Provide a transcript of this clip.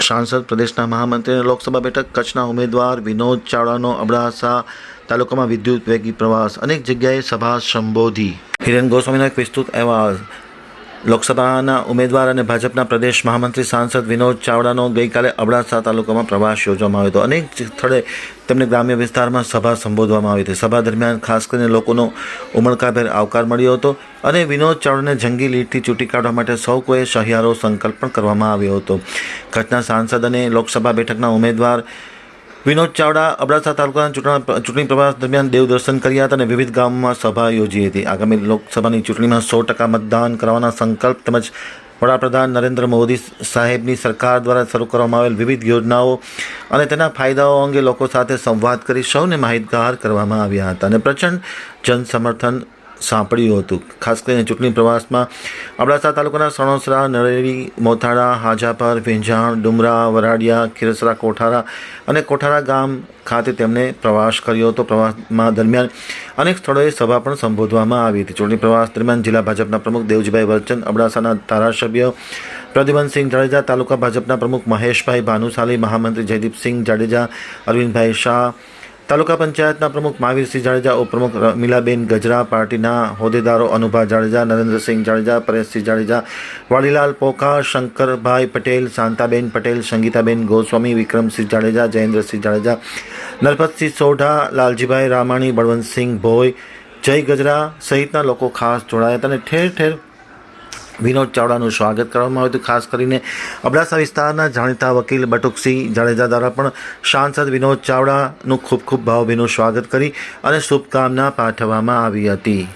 સાંસદ પ્રદેશના મહામંત્રી અને લોકસભા બેઠક, કચ્છના ઉમેદવાર વિનોદ ચાવડાનો અબડાસા તાલુકામાં વિદ્યુત વેગી પ્રવાસ. અનેક જગ્યાએ સભા સંબોધી. હિરેન ગોસ્વામીનો એક વિસ્તૃત અહેવાલ લોકસભાના ઉમેદવાર અને ભાજપના પ્રદેશ મહામંત્રી સાંસદ વિનોદ ચાવડાનો ગઈકાલે અબડાસા તાલુકામાં પ્રવાસ યોજવામાં આવ્યો હતો. અનેક સ્થળે તેમને ગ્રામ્ય વિસ્તારમાં સભા સંબોધવામાં આવી હતી. સભા દરમિયાન ખાસ કરીને લોકોનો ઉમળકાભેર આવકાર મળ્યો હતો અને વિનોદ ચાવડાને જંગી લીડથી ચૂંટી કાઢવા માટે સૌ કોઈએ સહિયારો સંકલ્પ પણ કરવામાં આવ્યો હતો. કચ્છના સાંસદ અને લોકસભા બેઠકના ઉમેદવાર વિનોદ ચાવડા અબડાસા તાલુકાના ચૂંટણા ચૂંટણી પ્રવાસ દરમિયાન દેવ દર્શન કર્યા હતા અને વિવિધ ગામોમાં સભા યોજી હતી. આગામી લોકસભાની ચૂંટણીમાં સો ટકા મતદાન કરવાના સંકલ્પ તેમજ વડાપ્રધાન નરેન્દ્ર મોદી સાહેબની સરકાર દ્વારા શરૂ કરવામાં આવેલ વિવિધ યોજનાઓ અને તેના ફાયદાઓ અંગે લોકો સાથે સંવાદ કરી સૌને માહિતગાર કરવામાં આવ્યા હતા અને પ્રચંડ જનસમર્થન સાંપડ્યું હતું. ખાસ કરીને ચૂંટણી પ્રવાસમાં અબડાસા તાલુકાના સણોસરા નળેરી મોથાળા હાજાપર ભીંજાણ ડુમરા, વરાડિયા, ખીરસરા, કોઠારા અને કોઠારા ગામ ખાતે તેમણે પ્રવાસ કર્યો હતો. પ્રવાસમાં દરમિયાન અનેક સ્થળોએ સભા પણ સંબોધવામાં આવી હતી. ચૂંટણી પ્રવાસ દરમિયાન જિલ્લા ભાજપના પ્રમુખ દેવજીભાઈ વરચંદ અબડાસાના ધારાસભ્ય પ્રદ્યુમનસિંહ જાડેજા, તાલુકા ભાજપના પ્રમુખ મહેશભાઈ ભાનુશાલી, મહામંત્રી જયદીપસિંહ જાડેજા, અરવિંદભાઈ શાહ તાલુકા પંચાયતના પ્રમુખ મહાવીરસિંહ જાડેજા, ઉપપ્રમુખ રમીલાબેન ગજરા, પાર્ટીના હોદ્દેદારો અનુભા જાડેજા, નરેન્દ્રસિંહ જાડેજા, પરેશસિંહ જાડેજા વાડીલાલ પોખા શંકરભાઈ પટેલ, શાંતાબેન પટેલ, સંગીતાબેન ગોસ્વામી, વિક્રમસિંહ જાડેજા, જયેન્દ્રસિંહ જાડેજા નરપતસિંહ સોઢા, લાલજીભાઈ રામાણી, બળવંતસિંહ ભોય જય ગજરા સહિતના લોકો ખાસ જોડાયા હતા અને ઠેર ઠેર વિનોદ ચાવડાનું સ્વાગત કરવામાં આવ્યું હતું. ખાસ કરીને અબડાસા વિસ્તારના જાણીતા વકીલ બટુકસિંહ જાડેજા દ્વારા પણ સાંસદ વિનોદ ચાવડાનું ખૂબ ખૂબ ભાવભીનું સ્વાગત કરી અને શુભકામના પાઠવવામાં આવી હતી.